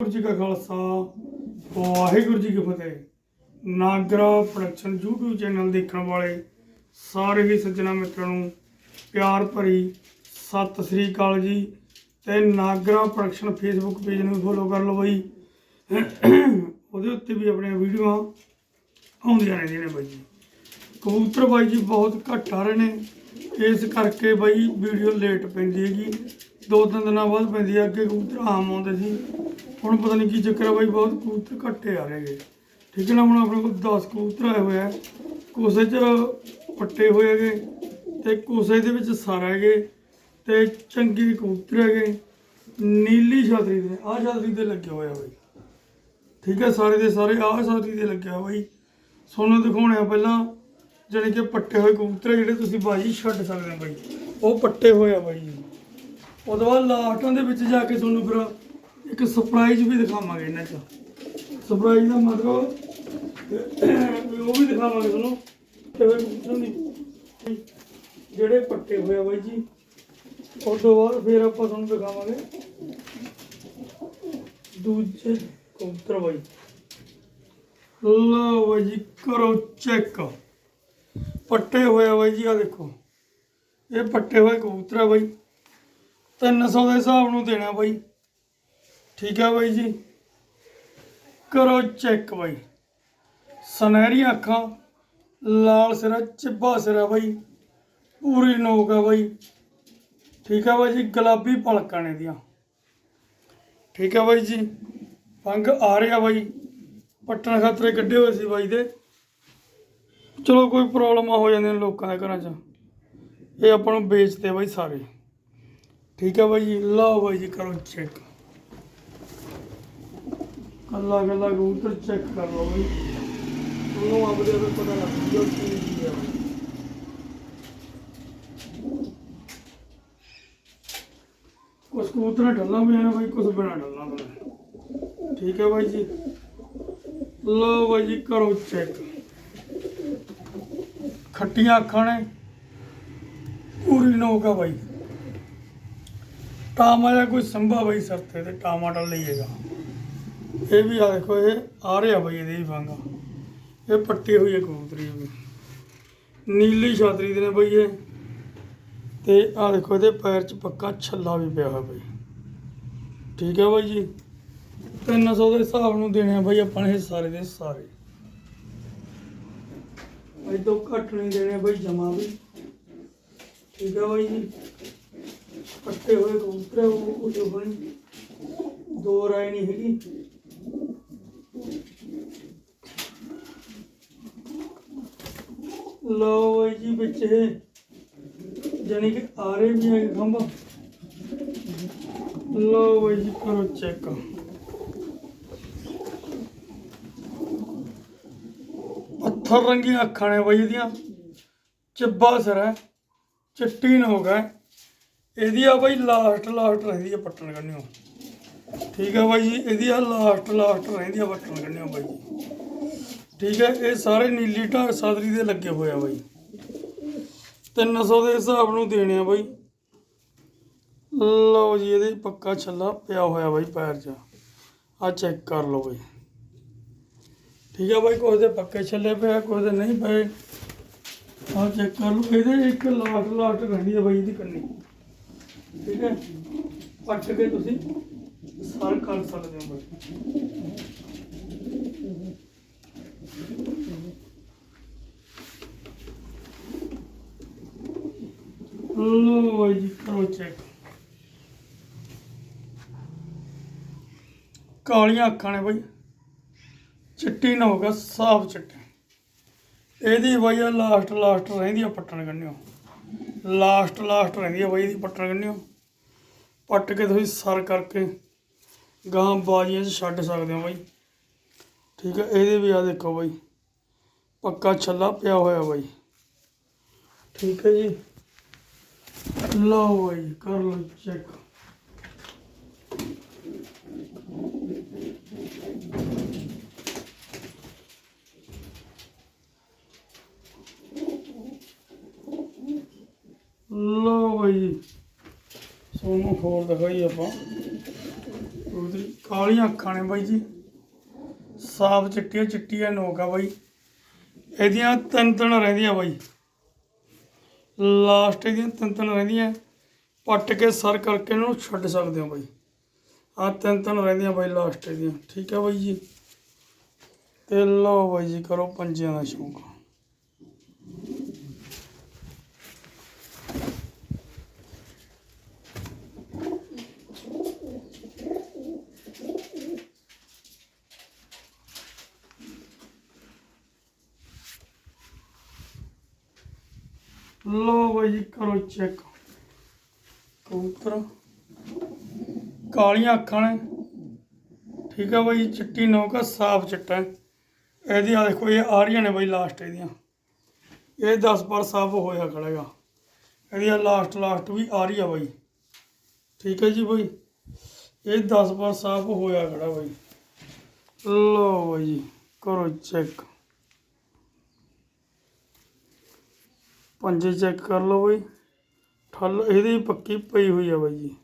ਵਾਹਿਗੁਰੂ ਜੀ ਕਾ ਖਾਲਸਾ, ਵਾਹਿਗੁਰੂ ਜੀ ਕੀ ਫਤਿਹ। Nagra production YouTube channel ਦੇਖਣ ਵਾਲੇ ਸਾਰੇ ਹੀ ਸੱਜਣਾ ਮਿੱਤਰਾਂ ਨੂੰ ਪਿਆਰ ਭਰੀ ਸਤਿ ਸ੍ਰੀ ਅਕਾਲ ਜੀ। ਤੇ ਨਾਗਰਾ ਪ੍ਰੋਡਕਸ਼ਨ ਫੇਸਬੁੱਕ ਪੇਜ ਨੂੰ ਫੋਲੋ ਕਰ ਲਓ ਬਈ। ਉਹਦੇ ਉੱਤੇ ਵੀ ਆਪਣੀਆਂ ਵੀਡੀਓਆਂ ਆਉਂਦੀਆਂ ਰਹਿੰਦੀਆਂ ਨੇ ਬਾਈ ਜੀ। ਕਬੂਤਰ ਬਾਈ ਜੀ ਬਹੁਤ ਘੱਟ ਆ ਰਹੇ ਨੇ। ਇਸ ਕਰਕੇ ਬਾਈ ਵੀਡੀਓ ਲੇਟ ਪੈਂਦੀ ਹੈਗੀ। ਦੋ ਤਿੰਨ ਦਿਨਾਂ ਬਾਅਦ ਪੈਂਦੀ ਹੈ ਅੱਗੇ ਕਬੂਤਰ ਆਮ ਆਉਂਦੇ ਸੀ। ਹੁਣ ਪਤਾ ਨਹੀਂ ਕੀ ਚੱਕਰ ਹੈ ਬਾਈ, ਬਹੁਤ ਕਬੂਤਰ ਘੱਟੇ ਆ ਰਹੇ ਹੈਗੇ। ਠੀਕ ਹੈ ਨਾ, ਹੁਣ ਆਪਣੇ ਕੋਲ 10 ਕਬੂਤਰ ਆਏ ਹੋਏ ਆ। ਕੋਸੇ 'ਚ ਪੱਟੇ ਹੋਏ ਹੈਗੇ ਤੇ ਕੋਸੇ ਦੇ ਵਿੱਚ ਸਰ ਹੈਗੇ ਤੇ ਚੰਗੇ ਕਬੂਤਰ ਹੈਗੇ। ਨੀਲੀ ਛਤਰੀ ਦੇ, ਆਹ ਛਤਰੀ ਤੇ ਲੱਗੇ ਹੋਇਆ ਬਾਈ। ਠੀਕ ਹੈ, ਸਾਰੇ ਦੇ ਸਾਰੇ ਆਹ ਛਤਰੀ ਤੇ ਲੱਗਿਆ ਬਾਈ। ਤੁਹਾਨੂੰ ਦਿਖਾਉਣੇ ਆ ਪਹਿਲਾਂ ਜਿਹੜੇ ਕਿ ਪੱਟੇ ਹੋਏ ਕਬੂਤਰ ਜਿਹੜੇ ਤੁਸੀਂ ਬਾਜੀ ਛੱਡ ਸਕਦੇ ਹੋ ਬਾਈ। ਉਹ ਪੱਟੇ ਹੋਏ ਆ ਬਾਈ। ਉਹਦੇ ਬਾਅਦ ਲਾਸਟਾਂ ਦੇ ਵਿੱਚ ਜਾ ਕੇ ਤੁਹਾਨੂੰ ਫਿਰ ਇੱਕ ਸਰਪ੍ਰਾਈਜ਼ ਵੀ ਦਿਖਾਵਾਂਗੇ ਇਹਨਾਂ 'ਚ। ਸਰਪ੍ਰਾਈਜ਼ ਦਾ ਮਤਲਬ ਵੀ ਉਹ ਵੀ ਦਿਖਾਵਾਂਗੇ ਤੁਹਾਨੂੰ। ਤੇ ਹੋਏ ਕਬੂਤਰਾਂ ਜਿਹੜੇ ਪੱਟੇ ਹੋਏ ਆ ਬਾਈ ਜੀ, ਉਸ ਤੋਂ ਬਾਅਦ ਫਿਰ ਆਪਾਂ ਤੁਹਾਨੂੰ ਦਿਖਾਵਾਂਗੇ। ਦੂਜੇ ਕਬੂਤਰ ਬਾਈ। ਲਓ ਬਾਈ ਜੀ, ਕਰੋ ਚੈੱਕ ਪੱਟੇ ਹੋਏ ਬਾਈ ਜੀ ਆ ਦੇਖੋ। ਇਹ ਪੱਟੇ ਹੋਏ ਕਬੂਤਰ ਆ ਬਾਈ। 300 ਦੇ ਹਿਸਾਬ ਨੂੰ ਦੇਣਾ ਬਾਈ। ਠੀਕ ਹੈ ਬਾਈ ਜੀ। ਕਰੋ ਚੈੱਕ ਬਾਈ। ਸੁਨਹਿਰੀਆਂ ਅੱਖਾਂ, ਲਾਲ ਸਿਰਾ, ਚਿੱਬਾ ਸਿਰਾ ਬਾਈ। ਪੂਰੀ ਨੋਕ ਆ ਬਾਈ। ਠੀਕ ਹੈ ਬਾਈ ਜੀ, ਗੁਲਾਬੀ ਪਲਕਾਂ ਨੇ ਦੀਆਂ ਠੀਕ ਹੈ ਬਾਈ ਜੀ ਪੰਗ ਆ ਰਿਹਾ ਬਾਈ। ਪੱਟਣ ਖਾਤਰੇ ਕੱਢੇ ਹੋਏ ਸੀ ਬਾਈ ਦੇ। ਚਲੋ ਕੋਈ ਪ੍ਰੋਬਲਮ ਹੋ ਜਾਂਦੀਆਂ ਨੇ ਲੋਕਾਂ ਦੇ ਘਰਾਂ 'ਚ। ਇਹ ਆਪਾਂ ਨੂੰ ਵੇਚਦੇ ਬਾਈ ਸਾਰੇ। ਠੀਕ ਹੈ ਬਾਈ ਜੀ, ਲਓ ਬਾਈ ਜੀ, ਕਰੋ ਚੈੱਕ ਕੱਲਾ ਕੱਲਾ ਕਬੂਤਰ ਚੈੱਕ ਕਰ ਲਓ ਬਾਈ। ਉਹਨੂੰ ਆਪਦੇ ਆਪ ਪਤਾ ਲੱਗ ਜੂਗਾ ਕੀ ਹੈ ਬਾਈ। ਕਬੂਤਰ ਢੱਲਾ ਵੀ ਹੈ ਬਾਈ, ਕੁਛ ਬਿਨਾ ਢੱਲਾ ਵੀ ਠੀਕ ਹੈ ਬਾਈ ਜੀ। ਲਓ ਬਾਈ ਜੀ, ਕਰੋ ਚੈੱਕ ਖੱਟੀਆਂ ਅੱਖਾਂ ਨੇ। ਪੂਰੀ ਨੋਕ ਬਾਈ। ਟਾਮਾ ਜਾਂ ਕੋਈ ਸੰਭਾ ਬਾਈ ਸਰਤੇ ਤੇ ਟਮਾਟਰ ਲਈਏਗਾ। ਇਹ ਵੀ ਆ ਦੇਖੋ ਇਹ ਆ ਰਿਹਾ ਬਾਈ ਇਹਦੇ ਵੀ ਫਾਂਗਾ ਇਹ ਪੱਟੀ ਹੋਈ ਹੈ ਕਬੂਤਰੀ ਵੀ ਨੀਲੀ ਛਾਤਰੀ ਦੇ ਨੇ ਬਾਈ ਇਹ। ਤੇ ਆ ਦੇਖੋ ਇਹਦੇ ਪੈਰ 'ਚ ਪੱਕਾ ਛੱਲਾ ਵੀ ਪਿਆ ਹੋਇਆ ਬਈ। ਠੀਕ ਹੈ ਬਾਈ ਜੀ? 300 ਦੇ ਹਿਸਾਬ ਨੂੰ ਦੇਣੇ ਆ ਬਾਈ ਆਪਾਂ ਇਹ ਸਾਰੇ ਦੇ ਸਾਰੇ। ਇਹ ਤੋਂ ਘੱਟ ਨਹੀਂ ਦੇਣੇ ਬਾਈ ਜਮਾ ਵੀ। ਠੀਕ ਹੈ ਬਾਈ ਜੀ? ਪੱਟੇ ਹੋਏ ਕਬੂਤਰ ਆ, ਉਹ ਉਹਦੇ ਦੋ ਰਾਏ ਨਹੀਂ ਹੈਗੀ। ਲਓ ਬਾਈ ਜੀ ਵਿੱਚ ਇਹ ਜਾਨੀ ਕਿ ਰਹੇ ਵੀ ਹੈ ਖੰਭਾ। ਲਓ ਬਾਈ ਜੀ ਕਰੋ ਚੈੱਕ। ਪੱਥਰ ਰੰਗੀਆਂ ਅੱਖਾਂ ਨੇ ਬਾਈ ਇਹਦੀਆਂ। ਚਿੱਬਾ ਸਿਰ ਹੈ। ਚਿੱਟੀ ਨੋਕ ਹੈ। ਇਹਦੀ ਆ ਬਾਈ ਲਾਸਟ ਲਾਸਟ ਰਹਿੰਦੀ ਆ ਪੱਟਣ ਕੰਨਿਓ। ਠੀਕ ਹੈ ਬਾਈ ਜੀ, ਇਹਦੀ ਆ ਲਾਸਟ ਲਾਸਟ ਰਹਿੰਦੀ ਆ ਪੱਟਣ ਕੰਨਿਓ ਬਾਈ ਜੀ। ਠੀਕ ਹੈ, ਇਹ ਸਾਰੇ ਨੀਲੀ ਢਾਕ ਸਾਦਰੀ ਦੇ ਲੱਗੇ ਹੋਏ ਆ ਬਾਈ। 300 ਦੇ ਹਿਸਾਬ ਨੂੰ ਦੇਣੇ ਆ ਬਾਈ। ਲਓ ਜੀ, ਇਹਦੇ ਪੱਕਾ ਛੱਲਾ ਪਿਆ ਹੋਇਆ ਬਾਈ ਪੈਰ 'ਚ। ਆ ਚੈੱਕ ਕਰ ਲਓ ਬਾਈ। ਠੀਕ ਹੈ ਬਾਈ ਕੁਝ ਦੇ ਪੱਕੇ ਛੱਲੇ ਪਏ ਕੁਝ ਦੇ ਨਹੀਂ ਪਏ। ਆ ਚੈੱਕ ਕਰ ਲਓ, ਇਹਦੇ ਇੱਕ ਲਾਟ ਲਾਟ ਰਹਿੰਦੀ ਹੈ ਬਾਈ ਦੀ ਕੰਨੀ। ਠੀਕ ਹੈ, ਪੱਟ ਕੇ ਤੁਸੀਂ ਸਰ ਕਰ ਸਕਦੇ ਹੋ ਬਾਈ। ਲੋ ਬਾਈ ਜੀ ਕਰੋ ਕਾਲੀਆਂ ਅੱਖਾਂ ਨੇ ਬਾਈ। ਚਿੱਟੀ ਨਾ ਹੋਗਾ ਸਾਫ਼ ਚਿੱਟੇ। ਇਹਦੀ ਬਈ ਆ ਲਾਸਟ ਲਾਸਟ ਰਹਿੰਦੀ ਆ ਪੱਟਣ ਕੰਨਿਓ। ਲਾਸਟ ਲਾਸਟ ਰਹਿੰਦੀ ਆ ਬਾਈ ਇਹਦੀ ਪੱਟਣ ਕੰਨਿਓ। ਪੱਟ ਕੇ ਤੁਸੀਂ ਸਰ ਕਰਕੇ ਗਾਂ ਬਾਜੀਆਂ 'ਚ ਛੱਡ ਸਕਦੇ ਹੋ ਬਾਈ। ਠੀਕ ਹੈ, ਇਹਦੇ ਵੀ ਆ ਦੇਖੋ ਬਾਈ। ਪੱਕਾ ਛੱਲਾ ਪਿਆ ਹੋਇਆ ਬਾਈ। ਠੀਕ ਹੈ ਜੀ। ਲਓ ਬਾਈ, ਕਰ ਲਓ ਚੈੱਕ ਲਓ ਬਾਈ ਜੀ ਸੋਨੂੰ ਖੋਲ ਦਿਖਾਈ ਆਪਾਂ। ਕਬੂਤਰੀ ਕਾਲੀਆਂ ਅੱਖਾਂ ਨੇ ਬਾਈ ਜੀ। ਸਾਫ਼ ਚਿੱਟੀ ਚਿੱਟੀਆਂ ਨੋਕ ਆ ਬਾਈ। ਇਹਦੀਆਂ ਤਿੰਨ ਤਿੰਨ ਰਹਿੰਦੀਆਂ ਬਾਈ। ਲਾਸਟ ਇਹਦੀਆਂ ਤਿੰਨ ਤਿੰਨ ਰਹਿੰਦੀਆਂ। ਪੱਟ ਕੇ ਸਰ ਕਰਕੇ ਇਹਨੂੰ ਛੱਡ ਸਕਦੇ ਹੋ ਬਾਈ। ਆ ਤਿੰਨ ਤਿੰਨ ਰਹਿੰਦੀਆਂ ਬਾਈ ਲਾਸਟ ਇਹਦੀਆਂ। ਠੀਕ ਹੈ ਬਾਈ ਜੀ। ਤੇ ਲਓ ਬਾਈ ਜੀ ਕਰੋ ਪੰਜਿਆਂ ਦਾ ਸ਼ੌਂਕ ਲਓ ਬਾਈ ਜੀ ਕਰੋ ਚੈੱਕ। ਕਬੂਤਰ। ਕਾਲੀਆਂ ਅੱਖਾਂ ਨੇ। ਠੀਕ ਆ ਬਾਈ, ਚਿੱਟੀ ਨੋਕ ਆ, ਸਾਫ਼ ਚਿੱਟਾ ਇਹਦੀ ਆ ਦੇਖੋ, ਇਹ ਆ ਰਹੀਆਂ ਨੇ ਬਾਈ ਲਾਸਟ ਇਹਦੀਆਂ। ਇਹ 10 ਪਰ ਸਾਫ਼ ਹੋਇਆ ਖੜੇਗਾ ਇਹਦੀ ਲਾਸਟ ਲਾਸਟ ਵੀ ਆ ਰਹੀ ਆ ਬਾਈ। ਠੀਕ ਹੈ ਜੀ ਬਾਈ। ਇਹ 10 ਪਰ ਸਾਫ਼ ਹੋਇਆ ਖੜਾ ਬਾਈ। ਲਓ ਬਾਈ ਜੀ, ਕਰੋ ਚੈੱਕ। ਪੰਜੇ ਚੈੱਕ ਕਰ ਲਓ ਬਾਈ। ਠੱਲ ਇਹਦੀ ਪੱਕੀ ਪਈ ਹੋਈ ਆ ਬਾਈ ਜੀ।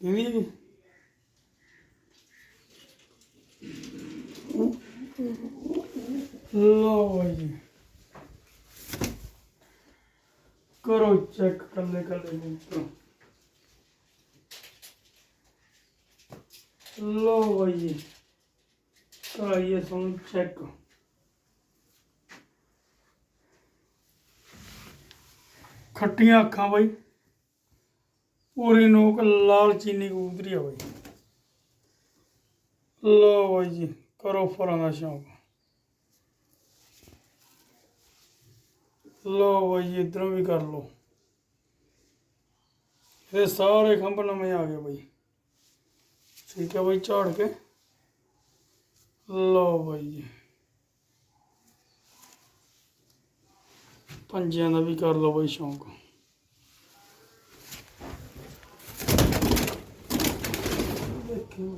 ਇਹਦੀ ਜੀ ਲਓ ਬਾਈ ਜੀ। ਕਰੋ ਚੈੱਕ ਕੱਲੇ ਕੱਲੇ ਕਬੂਤਰ ਲਓ ਬਾਈ ਜੀ। ਕਰਾਈਏ ਸੁਣ ਚੈੱਕ। ਖੱਟੀਆਂ ਅੱਖਾਂ ਬਾਈ। ਪੂਰੀ ਨੋਕ ਲਾਲ ਚੀਨੀ ਕਬੂਤਰੀ ਆ ਬਾਈ। ਲਓ ਬਾਈ ਜੀ, ਕਰੋ ਫਰਾਂ ਦਾ ਸ਼ੌਂਕ। ਲਓ ਬਾਈ ਜੀ, ਇਧਰੋਂ ਵੀ ਕਰ ਲਓ। ਇਹ ਸਾਰੇ ਖੰਭ ਨਵੇਂ ਆ ਗਏ ਬਾਈ। ਠੀਕ ਹੈ ਬਾਈ, ਝਾੜ ਕੇ। ਲਓ ਬਾਈ ਪੰਜਿਆਂ ਦਾ ਵੀ ਕਰ ਲਓ ਬਾਈ ਸ਼ੌਂਕ। ਦੇਖਿਓ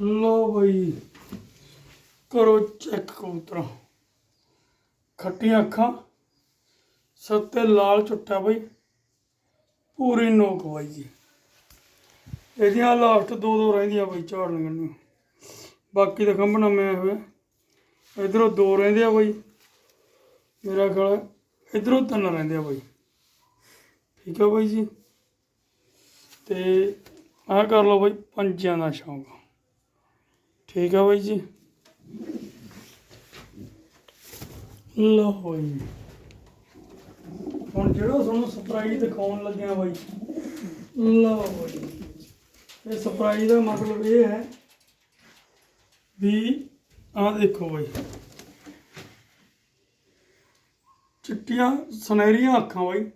ਲੋ ਬਈ। ਕਰੋ ਚੈੱਕ ਕਬੂਤਰਾਂ। ਖੱਟੀਆਂ ਅੱਖਾਂ। ਸੱਤੇ ਲਾਲ ਚੁੱਟਾ ਬਈ। ਪੂਰੀ ਨੋਕ ਬਾਈ ਜੀ। ਇਹਦੀਆਂ ਲਾਸਟ ਦੋ ਦੋ ਰਹਿੰਦੀਆਂ ਬਈ ਝਾੜ ਲੰਗਣ ਬਾਕੀ ਤਾਂ ਖੰਭਣਾ ਮੈਂ ਹੋਇਆ। ਇਧਰੋਂ ਦੋ ਰਹਿੰਦੇ ਆ ਬਈ। ਮੇਰਾ ਖਿਆਲ ਇਧਰੋਂ ਤਿੰਨ ਰਹਿੰਦੇ ਆ ਬਈ। ਠੀਕ ਆ ਬਾਈ ਜੀ। ਤੇ ਆਹ ਕਰ ਲਓ ਬਈ ਪੰਜਿਆਂ ਦਾ ਸ਼ੌਂਕ। ਠੀਕ ਆ ਬਾਈ ਜੀ। ਲਓ ਜੀ ਹੁਣ ਜਿਹੜਾ ਤੁਹਾਨੂੰ ਸਰਪ੍ਰਾਈਜ਼ ਦਿਖਾਉਣ ਲੱਗਿਆ ਬਾਈ। ਲਓ ਬਾਈ। ਇਹ ਸਰਪ੍ਰਾਈਜ਼ ਦਾ ਮਤਲਬ ਇਹ ਹੈ ਵੀ ਆਹ ਦੇਖੋ ਬਾਈ। ਚਿੱਟੀਆਂ ਸੁਨਹਿਰੀਆਂ ਅੱਖਾਂ ਬਾਈ।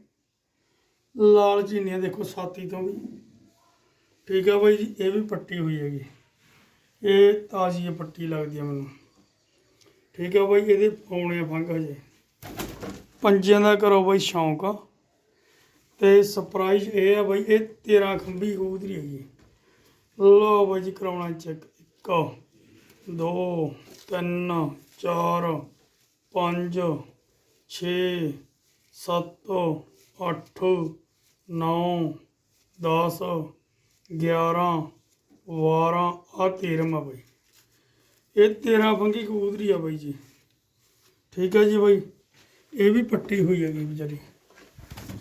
ਲਾਲ ਚੀਨੀਆਂ ਦੇਖੋ ਸਾਥੀ ਤੋਂ ਵੀ। ਠੀਕ ਆ ਬਾਈ ਜੀ, ਇਹ ਵੀ ਪੱਟੀ ਹੋਈ ਹੈਗੀ। ਇਹ ਤਾਜ਼ੀ ਹੈ ਪੱਟੀ ਲੱਗਦੀ ਹੈ ਮੈਨੂੰ। ਠੀਕ ਹੈ ਬਾਈ, ਇਹਦੇ ਪਾਉਣੇ ਆ ਫੰਗ ਹਜੇ। ਪੰਜਿਆਂ ਦਾ ਕਰੋ ਬਾਈ ਸ਼ੌਂਕ ਤੇ ਸਰਪ੍ਰਾਈਜ਼ ਇਹ ਆ ਬਾਈ, ਇਹ 13 ਖੰਭੀ ਕਬੂਤਰੀ ਹੈਗੀ ਲਓ ਬਾਈ ਜੀ, ਕਰਾਉਣਾ ਚੈੱਕ 1 2 3 4 5 6 7 8 9 10 11 12 ਆ 13ਵਾਂ ਬਾਈ। ਇਹ 13 ਫੰਗੀ ਕਬੂਤਰੀ ਆ ਬਾਈ ਜੀ। ਠੀਕ ਹੈ ਜੀ ਬਾਈ। ਇਹ ਵੀ ਪੱਟੀ ਹੋਈ ਹੈਗੀ ਵਿਚਾਰੀ।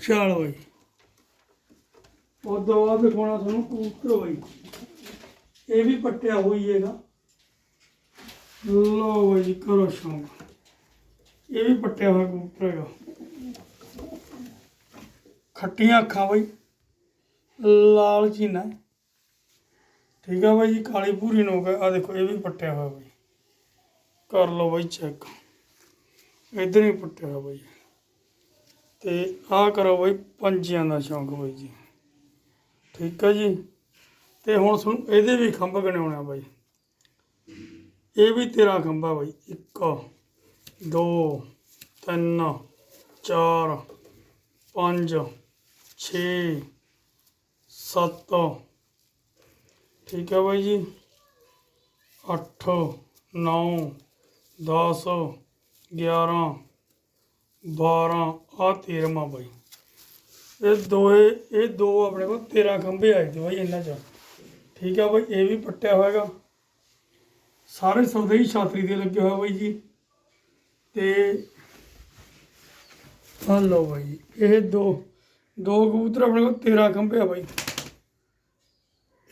ਚੱਲ ਬਾਈ। ਉਹ ਦਵਾ ਦਿਖਾਉਣਾ ਤੁਹਾਨੂੰ ਕਬੂਤਰ ਬਾਈ। ਇਹ ਵੀ ਪੱਟਿਆ ਹੋਈ ਹੈਗਾ। ਲੋ ਬਾਈ ਜੀ, ਕਰੋ ਸ਼ੌਂਕ। ਇਹ ਵੀ ਪੱਟਿਆ ਹੋਇਆ ਕਬੂਤਰ ਹੈਗਾ। ਖੱਟੀਆਂ ਅੱਖਾਂ ਬਾਈ। ਲਾਲ ਚੀਨਾ ਠੀਕ ਆ ਬਾਈ ਜੀ, ਕਾਲੀ ਪੂਰੀ ਨੋਕ ਹੈ ਆ ਦੇਖੋ, ਇਹ ਵੀ ਪੱਟਿਆ ਹੋਇਆ ਬਾਈ। ਕਰ ਲਓ ਬਾਈ ਚੈੱਕ ਇਧਰ ਹੀ ਪੱਟਿਆ ਹੋਇਆ ਬਾਈ। ਤੇ ਆਹ ਕਰੋ ਬਾਈ, ਪੰਜਿਆਂ ਦਾ ਸ਼ੌਂਕ ਬਾਈ ਜੀ। ਠੀਕ ਹੈ ਜੀ। ਤੇ ਹੁਣ ਤੁਹਾਨੂੰ ਇਹਦੇ ਵੀ ਖੰਭ ਗਣਾਉਣੇ ਆ ਬਾਈ। ਇਹ ਵੀ ਤੇਰਾ ਖੰਭਾ ਬਾਈ। 1 2 3 4 5 6 7 ਠੀਕ ਹੈ ਬਾਈ ਜੀ। 8 9 10 11 12 ਆ 13ਵਾਂ ਬਾਈ। ਇਹ ਦੋਏ, ਇਹ ਦੋ ਆਪਣੇ ਕੋਲ 13 ਖੰਭੇ ਆਏ ਤੇ ਬਾਈ ਇਹਨਾਂ ਚ। ਠੀਕ ਆ ਬਾਈ, ਇਹ ਵੀ ਪੱਟਿਆ ਹੋਏਗਾ ਸਾਰੇ ਸੌਦੇ ਛਾਤਰੀ ਦੇ ਲੱਗੇ ਹੋਇਆ ਬਾਈ ਜੀ। ਤੇ ਆ ਲਓ ਬਾਈ, ਇਹ ਦੋ ਦੋ ਕਬੂਤਰ ਆਪਣੇ ਕੋਲ 13 ਖੰਭੇ ਆ ਬਾਈ।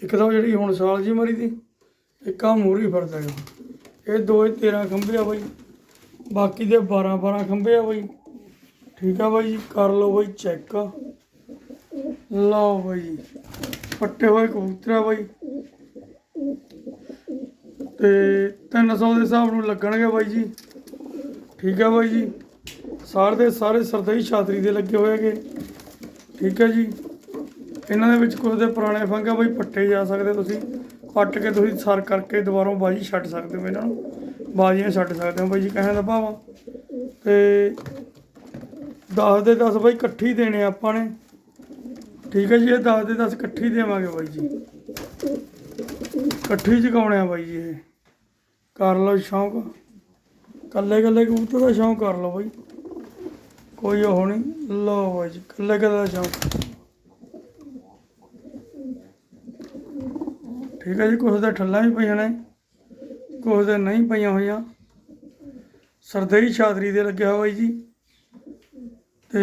ਇੱਕ ਤਾਂ ਉਹ ਜਿਹੜੀ ਹੁਣ ਸਾਲ ਜੀ ਮਰੀ ਦੀ, ਇੱਕ ਆ ਮੂਰੀ ਫਿਰਦਾ ਹੈਗਾ। ਇਹ ਦੋਏ 13 ਖੰਭੇ ਆ ਬਾਈ, ਬਾਕੀ ਦੇ 12 12 ਖੰਭੇ ਆ ਬਾਈ। ਠੀਕ ਆ ਬਾਈ ਜੀ ਕਰ ਲਓ ਬਾਈ ਚੈੱਕ ਲਓ ਬਾਈ, ਪੱਟੇ ਹੋਏ ਕਬੂਤਰ ਆ ਬਾਈ। ਤੇ 300 ਦੇ ਹਿਸਾਬ ਨੂੰ ਲੱਗਣਗੇ ਬਾਈ ਜੀ। ਠੀਕ ਆ ਬਾਈ ਜੀ, ਸਾਰੇ ਦੇ ਸਾਰੇ ਸਰਦਈ ਛਾਤਰੀ ਦੇ ਲੱਗੇ ਹੋਏ ਹੈਗੇ। ਠੀਕ ਹੈ ਜੀ। ਇਹਨਾਂ ਦੇ ਵਿੱਚ ਕੁਝ ਦੇ ਪੁਰਾਣੇ ਫੰਗ ਆ ਬਾਈ, ਪੱਟੇ ਜਾ ਸਕਦੇ ਤੁਸੀਂ। ਪੱਟ ਕੇ ਤੁਸੀਂ ਸਰ ਕਰਕੇ ਦੁਬਾਰਾ ਬਾਜੀ ਛੱਡ ਸਕਦੇ ਹੋ ਇਹਨਾਂ ਨੂੰ। ਬਾਜੀਆਂ ਛੱਡ ਸਕਦੇ ਹੋ ਬਾਈ ਜੀ, ਕਹਿਣ ਦਾ ਭਾਵਾਂ ਆ। ਤੇ 10 ਦੇ 10 ਬਾਈ ਇਕੱਠੀ ਦੇਣੇ ਆਪਾਂ ਨੇ। ਠੀਕ ਹੈ ਜੀ, ਇਹ 10 ਦੇ 10 ਇਕੱਠੀ ਦੇਵਾਂਗੇ ਬਾਈ ਜੀ। ਇਕੱਠੀ ਜਗਾਉਣੇ ਆ ਬਾਈ ਜੀ ਇਹ। ਕਰ ਲਓ ਸ਼ੌਂਕ। ਕੱਲੇ ਕੱਲੇ ਕਬੂਤਰ ਦਾ ਸ਼ੌਂਕ ਕਰ ਲਓ ਬਾਈ। ਕੋਈ ਉਹ ਨਹੀਂ। ਲਓ ਬਾਈ ਜੀ ਕੱਲੇ ਕੱਲੇ ਦਾ ਸ਼ੌਂਕ। ਠੀਕ ਹੈ ਜੀ, ਕੁਛ ਦੇ ਠੱਲਾਂ ਵੀ ਪਈਆਂ ਨੇ, ਕੁਛ ਦੇ ਨਹੀਂ ਪਈਆਂ ਹੋਈਆਂ। ਸਰਦਈ ਛਾਤਰੀ ਦੇ ਲੱਗਿਆ ਹੋਇਆ ਜੀ। ਤੇ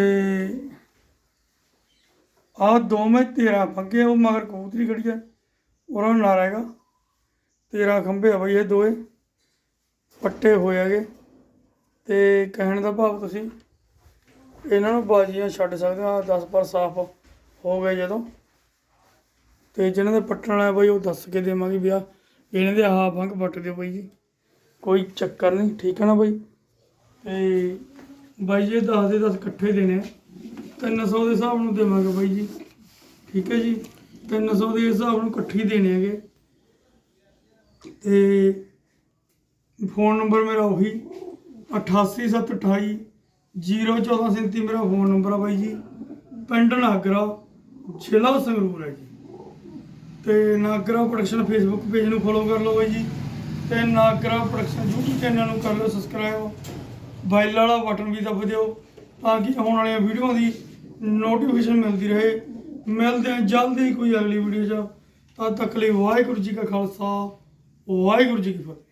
ਆਹ ਦੋਵੇਂ ਤੇਰਾ ਫੱਗੇ ਉਹ ਮਗਰ ਕਬੂਤਰੀ ਖੜੀ ਹੈ ਉਹਨਾਂ ਨੂੰ ਨਾਰਾ ਹੈਗਾ ਤੇਰਾ ਖੰਭੇ ਆ ਬਈ ਇਹ ਦੋਏ ਪੱਟੇ ਹੋਏ ਹੈਗੇ। ਤੇ ਕਹਿਣ ਦਾ ਭਾਵ ਤੁਸੀਂ, ਇਹਨਾਂ ਨੂੰ ਬਾਜੀਆਂ ਛੱਡ ਸਕਦੇ ਆ 10 ਪਰ ਸਾਫ਼ ਹੋ ਗਏ ਜਦੋਂ। ਤੇ ਜਿਹਨਾਂ ਦੇ ਪੱਟਣ ਵਾਲਾ ਬਈ ਉਹ ਦੱਸ ਕੇ ਦੇਵਾਂਗੇ ਵੀ ਆ ਇਹਨਾਂ ਦੇ ਆਹ ਭੰਗ ਪੱਟ ਦਿਓ ਬਈ ਜੀ। ਕੋਈ ਚੱਕਰ ਨਹੀਂ, ਠੀਕ ਹੈ ਨਾ ਬਈ? ਤੇ ਬਾਈ ਜੀ 10 ਦੇ 10 ਇਕੱਠੇ ਦੇਣੇ ਆ 300 ਦੇ ਹਿਸਾਬ ਨੂੰ ਦੇਵਾਂਗੇ ਬਾਈ ਜੀ। ਠੀਕ ਹੈ ਜੀ? 300 ਦੇ ਹਿਸਾਬ ਨੂੰ ਇਕੱਠੇ ਦੇਣੇ ਹੈਗੇ। ਤੇ ਫੋਨ ਨੰਬਰ ਮੇਰਾ ਉਹੀ 88728 01437 ਮੇਰਾ ਫੋਨ ਨੰਬਰ ਆ ਬਾਈ ਜੀ। ਪਿੰਡ ਨਾਗਰਾ, ਜ਼ਿਲ੍ਹਾ ਸੰਗਰੂਰ ਹੈ ਜੀ। ਤੇ ਨਾਗਰਾ ਪ੍ਰੋਡਕਸ਼ਨ ਫੇਸਬੁੱਕ ਪੇਜ ਨੂੰ ਫੋਲੋ ਕਰ ਲਓ ਬਾਈ ਜੀ। ਤੇ ਨਾਗਰਾ ਪ੍ਰੋਡਕਸ਼ਨ YouTube ਚੈਨਲ ਨੂੰ ਕਰ ਲਓ ਸਬਸਕ੍ਰਾਈਬ ਬੈਲ ਵਾਲਾ ਬਟਨ ਵੀ ਦਬ ਦਿਓ ਤਾਂ ਕਿ ਆਉਣ ਵਾਲੀਆਂ ਵੀਡੀਓ ਦੀ ਨੋਟੀਫਿਕੇਸ਼ਨ ਮਿਲਦੀ ਰਹੇ। ਮਿਲਦੇ ਹਾਂ ਜਲਦੀ ਕੋਈ ਅਗਲੀ ਵੀਡੀਓ 'ਚ। ਤਦ ਤੱਕ ਲਈ ਵਾਹਿਗੁਰੂ ਜੀ ਕਾ ਖਾਲਸਾ, ਵਾਹਿਗੁਰੂ ਜੀ ਕੀ ਫਤਿਹ।